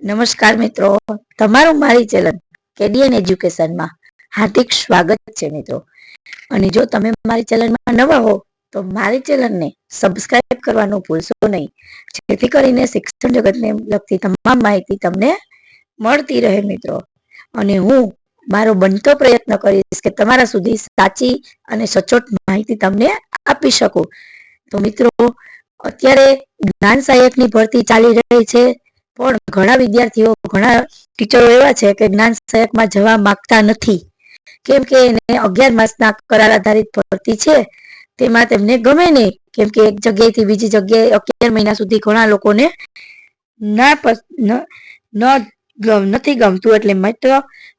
નમસ્કાર મિત્રો. તમારું મારી ચેનલ કેડીએન એજ્યુકેશનમાં હાર્દિક સ્વાગત છે મિત્રો. અને જો તમે મારી ચેનલમાં નવા હો, તો મારી ચેનલને સબસ્ક્રાઇબ કરવાનું ભૂલશો નહીં. જેથી કરીને શિક્ષણ જગતને લગતી તમામ માહિતી તમને મળતી રહે મિત્રો. અને હું મારો બનતો પ્રયત્ન કરીશ કે તમારા સુધી સાચી અને સચોટ માહિતી તમને આપી શકું. તો મિત્રો, અત્યારે જ્ઞાન સહાયકની ભરતી ચાલી રહી છે. પણ ઘણા વિદ્યાર્થીઓ, ઘણા ટીચરો એવા છે કે જ્ઞાન સહાયકમાં જવા માંગતા નથી. કેમ કે એને અગિયાર માસના કરાર આધારિત ભરતી છે. તેમાં તેમને ગમે નહીં. કેમ કે એક જગ્યાએથી બીજી જગ્યાએ અગિયાર મહિના સુધી ઘણા લોકોને ના નથી ગમતું એટલે મિત્ર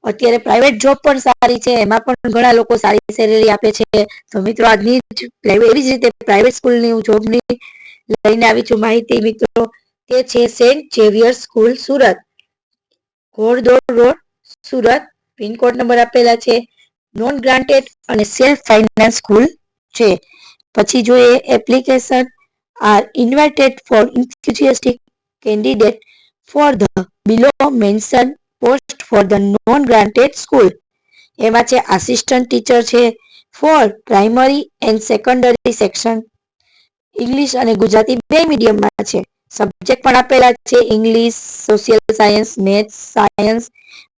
અત્યારે પ્રાઇવેટ જોબ પણ સારી છે. એમાં પણ ઘણા લોકો સારી સેલેરી આપે છે. તો મિત્રો, આજની એવી જ રીતે પ્રાઇવેટ સ્કૂલની જોબની લઈને આવી છું. માહિતી મિત્રો તે છે saint Xavier school Surat. Ghoddod road, Surat. Pin code number આપેલા છે. નોન ગ્રાન્ટેડ અને સેલ્ફ ફાઇનાન્સ સ્કૂલ છે. પછી જોઈએ application are invited for enthusiastic candidate for the below mention post for the non granted school. એમાં છે assistant teacher છે for primary and secondary section. English અને ગુજરાતી બે મીડિયમમાં છે. સબ્જેક્ટ પણ આપેલા છે English social science maths science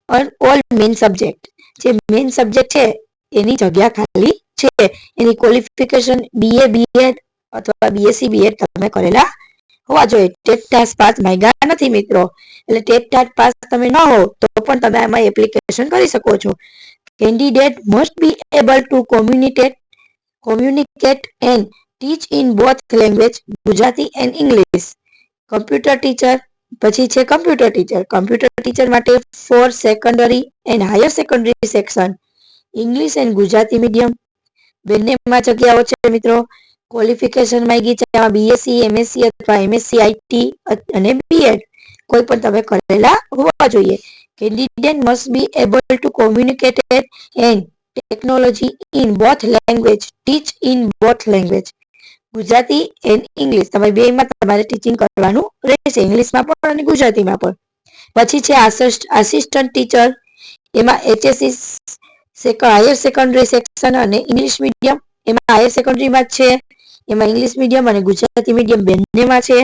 all main subject જે મેઇન સબ્જેક્ટ છે, એની જગ્યા ખાલી છે. એની ક્વોલિફિકેશન બીએ બીએડ અથવા બીએસસી બીએડ તમે કરેલા હોવા જોઈએ. ટેટ ટાસ પાસ માંગ્યા નથી મિત્રો. એટલે ટેટ ટાટ પાસ તમે ન હો, તો પણ તમે એમાં એપ્લિકેશન કરી શકો છો. Candidate must be able to communicate communicate and teach in both language Gujarati and English computer teacher પછી છે કમ્પ્યુટર ટીચર કમ્પ્યુટર ટીચર માટે for secondary and higher secondary section English and Gujarati medium બંનેમાં જગ્યાઓ છે મિત્રો. Qualification માંગી છે. એમાં બીએસસી એમએસસી અથવા એમએસસી આઈટી અને બીએડ કોઈ પણ તમે કરેલા હોવા જોઈએ. Candidate must be able to communicated and technology in both language teach in both language Gujarati and English તમારે બેમાં તમારે ટીચિંગ કરવાનું રહેશે. ઇંગ્લિશમાં પણ અને ગુજરાતીમાં પણ. પછી છે આસિસ્ટન્ટ ટીચર એમાં એચએસસી હાયર સેકન્ડરી સેક્શન અને ઇંગ્લિશ મીડિયમ એમાં હાયર સેકન્ડરીમાં છે. એમાં ઇંગ્લિશ મીડિયમ અને ગુજરાતી મીડિયમ બંનેમાં છે.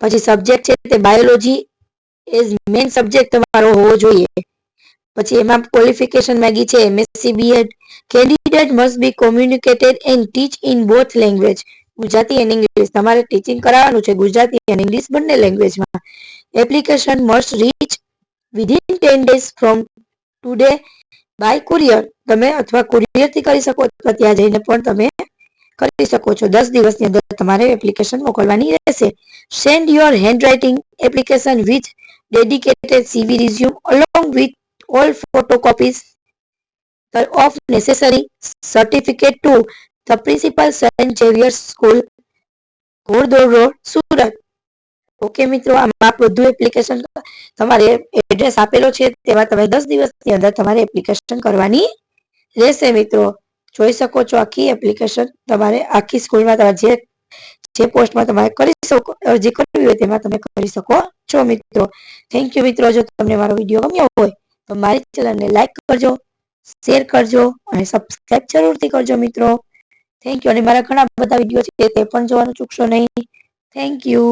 પછી સબ્જેક્ટ છે તે બાયોલોજી એઝ મેઇન સબ્જેક્ટ તમારો હોવો જોઈએ. પછી એમાં ક્વોલિફિકેશન માંગી છે. MSc BEd candidate must be communicated and teach in both language Gujarati and English. તમારે ટીચિંગ કરાવવાનું છે ગુજરાતી એન્ડ ઇંગ્લિશ બંને લેંગ્વેજમાં application must reach within ten days from today by courier તમે અથવા કુરિયરથી કરી શકો અથવા ત્યાં જઈને પણ તમે કરી શકો છો. દસ દિવસની અંદર તમારે એપ્લિકેશન મોકલવાની રહેશે. Send your hand writing application with dedicated CV resume along with all photocopies of necessary certificate to the principal saint Xavier's School, Ghoddod road Surat okay મિત્રો આમાં બધું એપ્લિકેશન તમારે એડ્રેસ આપેલો છે તેમાં તમે દસ દિવસની અંદર તમારે એપ્લિકેશન કરવાની રહેશે મિત્રો. જોઈ શકો છો આખી એપ્લિકેશન તમારે આખી સ્કૂલમાં તમારે જે જે પોસ્ટમાં તમારે કરી શકો અરજી કરવી હોય તેમાં તમે કરી શકો છો મિત્રો. થેન્ક યુ મિત્રો. જો તમને મારો વીડિયો ગમ્યો હોય તો મારી ચેનલને લાઈક કરજો શેર કરજો અને સબસ્ક્રાઈબ જરૂરથી કરજો મિત્રો. થેન્ક યુ અને મારા ઘણા બધા વીડિયો છે, તે પણ જોવાનું ચૂકશો નહીં. Thank you